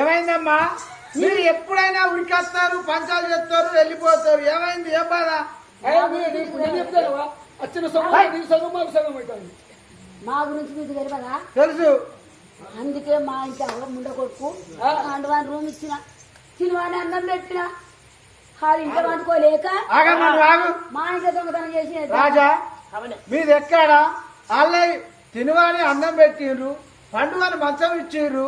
ఏమైందమ్మా మీరు ఎప్పుడైనా ఉరికేస్తారు పంచాలు చెప్తారు వెళ్ళిపోతారు ఏమైంది ఏ బాధ చెప్తారు వచ్చిన నీకు సగం మాకు సగం అవుతుంది. మా గురించి మీకు తెలియదా? తెలుసు. అందుకే మా ఇంటి అవ్వ ముండ కొడుకు. అండవాని రూమ్ ఇచ్చిన తినవాని అన్నం పెట్టిన. అది ఇంట్లో వండుకోలేక మా ఇంట్లో దొంగతనం చేసి రాజా అవును మీది ఎక్కడ? వాళ్ళే తినవాని అన్నం పెట్టిండ్రు. పండుగని మంచం ఇచ్చిర్రు.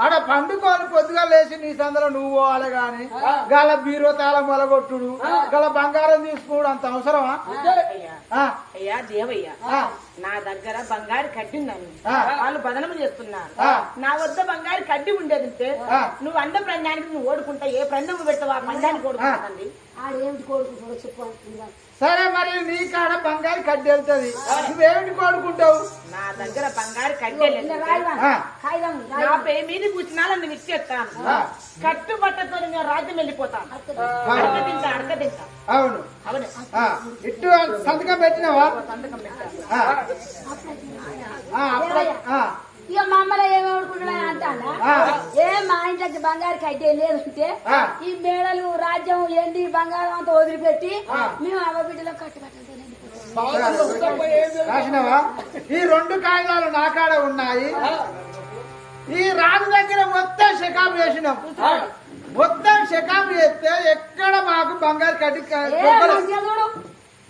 ఆడ పండుకొని పొద్దుగా లేచి నీ సందలో నువ్వు పోవాలి గాని. గల బీరో తాళం మొలగొట్టుడు గల బంగారం తీసుకోవడం అంత అవసరమా? అయ్యా దేవయ్య నా దగ్గర బంగారు కడ్డి ఉందని. వాళ్ళు బదనం చేస్తున్నారు. నా వద్ద బంగారు కడ్డి ఉండేదంటే ఆ. నువ్వు అండ ప్రాణానికి నువ్వు ఓడుకుంటా ఏ ప్రాణం పెడతావు? ఆ పందానికి ఓడుకుంటుంది ఆడేమిటి కొడుకు చూడ చెప్పు. అంటున్నా. సరే మరి నీ కాడ బంగారు కడ్డి వెళ్తుంది. నువ్వేమిటి కోడుకుంటావు? దగ్గర బంగారు. కాగితం నా. పే మీద కూర్చున్నా నువ్వు ఇచ్చేస్తాను ఆ. కట్టుబట్టతో నేను రాజ్యం వెళ్ళిపోతాను. అడక తింటా అడక తింటా. అవును. అవును. ఇట్టు సంతకం పెట్టినావా? సంతకం ఇక మా అమ్మలో ఏమి అనుకుంటున్నా అంటాడా ఆ. ఏ మా ఇంట్లోకి బంగారు కట్టే లేదంటే. ఈ మేడలు రాజ్యం ఎండి బంగారం అంతా వదిలిపెట్టి. మేము అవ్వ బిడ్డలో లేదు. రాసినావా ఈ రెండు కాగితాలు నా కాడ ఉన్నాయి ఈ రాజు దగ్గర మొత్తం షకాం చేసినాం. మొత్తం షకాం చేస్తే ఎక్కడ మాకు బంగారు కడ్డి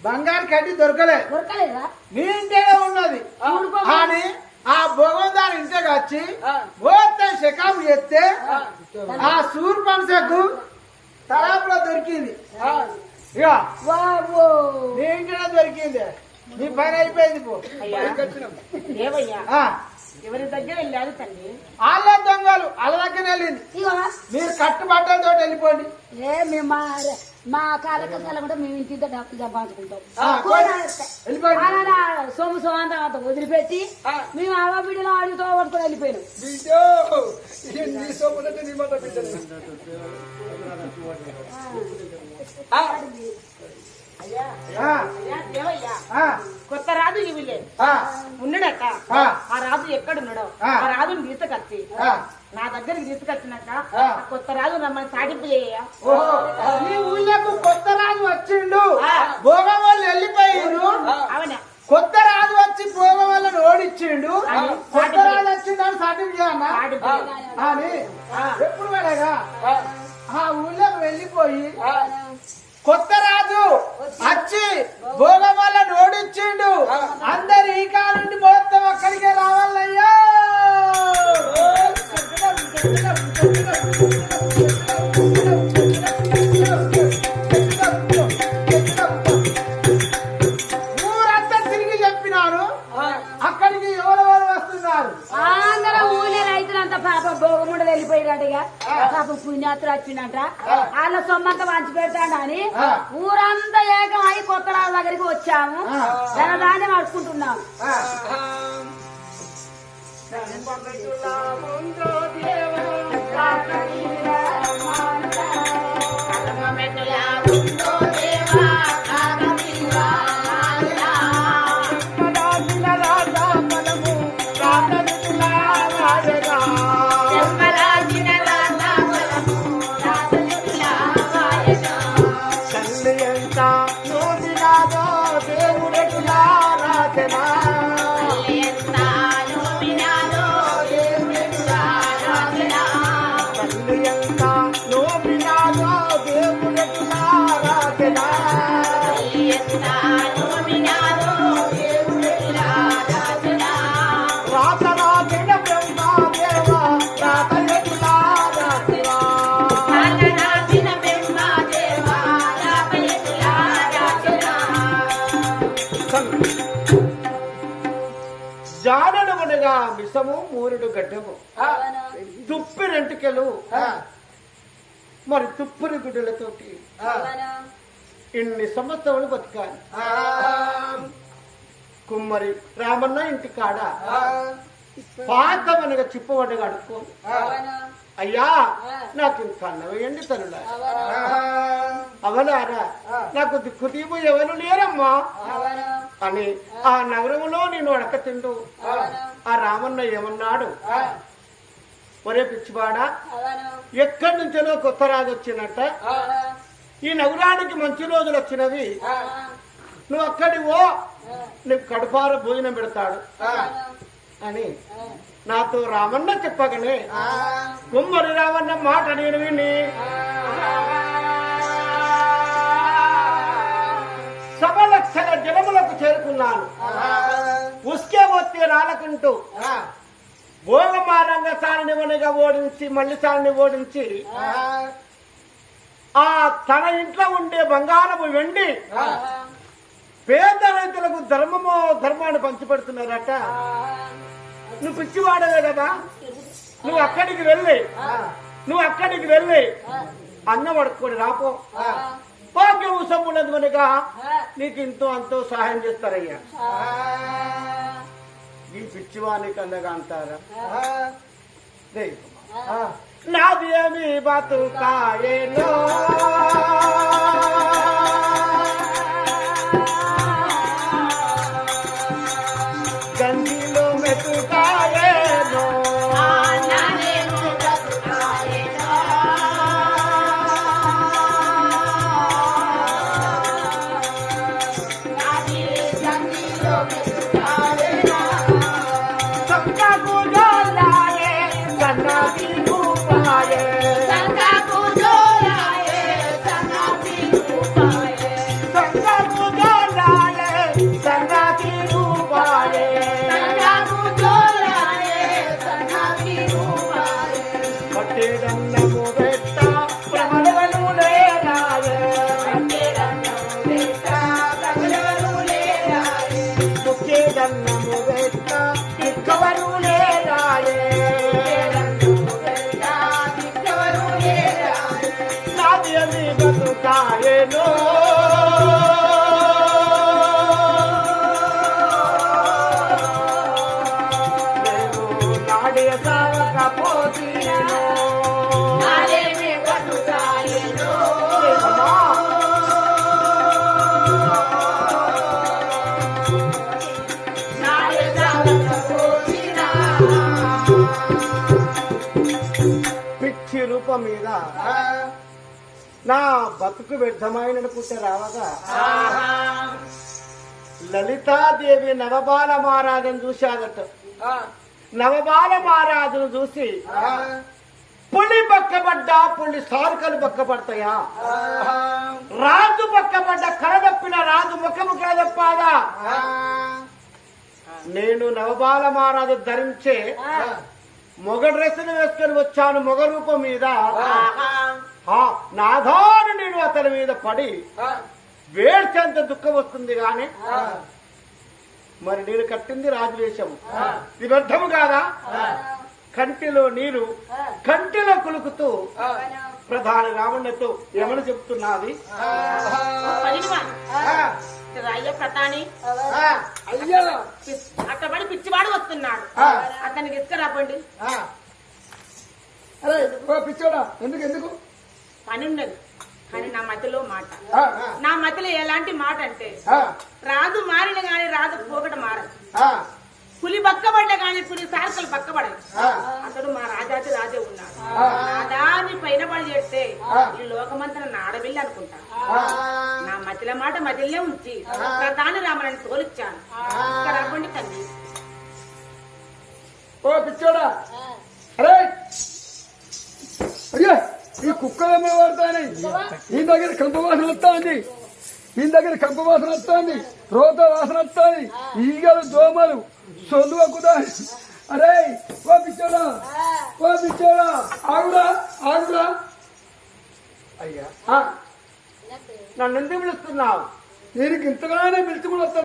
బంగారు కడ్డి దొరకలే దొరకలేదా నీ ఇంటేనే ఉన్నది. కానీ ఆ భగవంతారి ఇంటికి వచ్చి. మొత్తం షకాం చేస్తే ఆ. ఆ సూర్ పంశకు తలాపులో దొరికింది. ఇక బాబో నీ ఇంటినే దొరికింది. నీ పని అయిపోయింది పో. ఎవరి దగ్గర వెళ్ళారు తల్లి? వాళ్ళ దొంగలు వాళ్ళ దగ్గర వెళ్ళింది. మీరు కట్టుబట్టలతో వెళ్ళిపోండి. ఏ మేము మా మా కూడా మేము ఇంటి డబ్బులు సంపాదించుకుంటాం. సొమ్ము సొంతం అంత వదిలిపెట్టి. మేము అవ్వ బిడ్డలో అడుగుతో పట్టుకొని వెళ్ళిపోయినాం. కొత్త రాజు ఈ విలే ఆ, ఉన్నాడట. ఆ. ఆ రాజు ఎక్కడున్నాడో. ఆ. ఆ రాజుని తీసుకొచ్చి. నా దగ్గరికి తీసుకొచ్చినాక కొత్త రాజు రమ్మని సాటింపు నీ ఊళ్ళకు కొత్త రాజు వచ్చిండు. భోగం వాళ్ళు వెళ్ళిపోయిండు. అవునా? కొత్త రాజు వచ్చి భోగం వాళ్ళని ఓడిచ్చిండు. కొత్త రాజు వచ్చిందని సాటింపు చేయన్నా సాటింపు చేయ. అని. ఆ. ఎప్పుడు వెళ్ళగా ఆ, ఊళ్ళోకి వెళ్ళిపోయి. కొత్త రాజు వచ్చి భోగం వాళ్ళని ఓడిచ్చిండు అందరు ఈ కాలం నుండి మొత్తం అక్కడికే రావాలయ్యా. పుణ్యాత్ర వచ్చిందంట వాళ్ళ సొమ్మంతా పంచి పెడతాడని ఆ. ఊరంతా ఏకం అయి కొత్త దగ్గరికి వచ్చాము. ఆ. దాన్ని జానడమునగా మిసము మూరుడు గడ్డము. తుప్పి రెంటికెలు. మరి తుప్పుని గుడ్డలతోటి ఇన్ని సంవత్సరాలు బతకాలి. కుమ్మరి రామన్న ఇంటి కాడ పాతమనగా చిప్పబడ్డగా అడుక్కో అయ్యా నాకు ఇంత అన్నం వేయండి తనులా అవనారా? నాకు దిక్కు తీపు ఎవరు లేరమ్మా? అని ఆ నగరంలో నేను అడక తిండు ఆ రామన్న ఏమన్నాడు? ఒరే పిచ్చివాడా ఎక్కడి నుంచో కొత్త రాజు వచ్చినట్ట ఈ నగరానికి మంచి రోజులు వచ్చినవి. నువ్వు అక్కడి ఓ నీకు కడుపార భోజనం పెడతాడు. అని నాతో రామన్న చెప్పగానే కుమ్మరి రామన్న మాట నేను విని చేరుకున్నాను ఉస్కే వస్తే రాలకుంటూ భోగమానంగా సారినివనిగా ఓడించి మళ్ళీ సారిని ఓడించి ఆ. తన ఇంట్లో ఉండే బంగారము వెండి పేద రైతులకు ధర్మము ధర్మాన్ని పంచిపెడుతున్నారట. నువ్వు పిచ్చివాడవే కదా? నువ్వు అక్కడికి వెళ్ళి నువ్వు అక్కడికి వెళ్ళి అన్నం పడుకొని రాపో. భాగ్యం సమ్మునందువనగా నీకు ఇంతో అంతో సహాయం చేస్తారయ్యా. ఈ పిచ్చివానికి అందగా అంటారా. నాది ఏమి బతుకాయేనో. ముఖ్యేదన్నము పెట్ట ఇక్కవరు లేరాయే నాది బతుకాయేనో నేను నాడే సాగకపోతీనో పిచ్చి రూపం మీద. నా బతుకు వ్యర్థమైన పుట్ట రావగా లలితాదేవి నవబాల మహారాజును చూశాదట. నవబాల మహారాజును చూసి పులి బక్కబడ్డా పులి సారుకలు బక్కపడతాయా రాజు బక్కబడ్డ కలదప్పిన రాజు ముఖము కలదప్పాదా నేను నవబాల మహారాజు ధరించే మొగ డ్రెస్సులు వేసుకొని వచ్చాను మొగ రూపం మీద. ఆ, నాధాను నేను అతని మీద పడి వేడ్చేంత దుఃఖం వస్తుంది గాని మరి నేను కట్టింది రాజవేషము. ఇది వ్యర్థము కాదా? కంటిలో నీరు కంటిలో కులుకుతూ ప్రధాన రావణ్యతో ఏమని చెప్తున్నది. అయ్య ప్రతాని. అయ్యా. అట్టబడి పిచ్చివాడు వస్తున్నాడు. అతనికి ఇసుకరాపండి. అరే ఓ పిచ్చోడా ఎందుకు ఎందుకు? పని ఉన్నది. కానీ నా మతిలో మాట. నా మతిలో ఎలాంటి మాట అంటే రాజు మారిన గాని రాజు పోకట మారదు. పులి బక్కబడ్డ గాని పులి సారసలు బక్కబడదు. ఆ, అతడు మా రాజాతి రాజే ఉన్నాడు. ఆ. నాదాన్ని పైన పడి చేస్తే. ఈ లోకమంతా నా ఆడబిల్లి అనుకుంటా. నా మతిల మాట మతిలే ఉంచి ప్రధాని రామని తోలిచ్చాను. రాకండి తల్లి. ఓ పిచ్చోడా. అరే. అయ్యా ఈ కుక్కలు ఏమైనా పడతాయి ఈ దగ్గర కంప వాసన వస్తుంది. ఈ దగ్గర కంప వాసన వస్తుంది. రోత వాసన వస్తుంది. ఈగలు దోమలు సొల్లు కుదా అరే ఓ పిచ్చోడా. ఓ పిచ్చోడా. ఆగురా ఆగురా. అయ్యా. ఆ, నన్ను ఎందుకు పిలుస్తున్నావు? దీనికి ఇంతగానే పిలుచుకుని వస్తా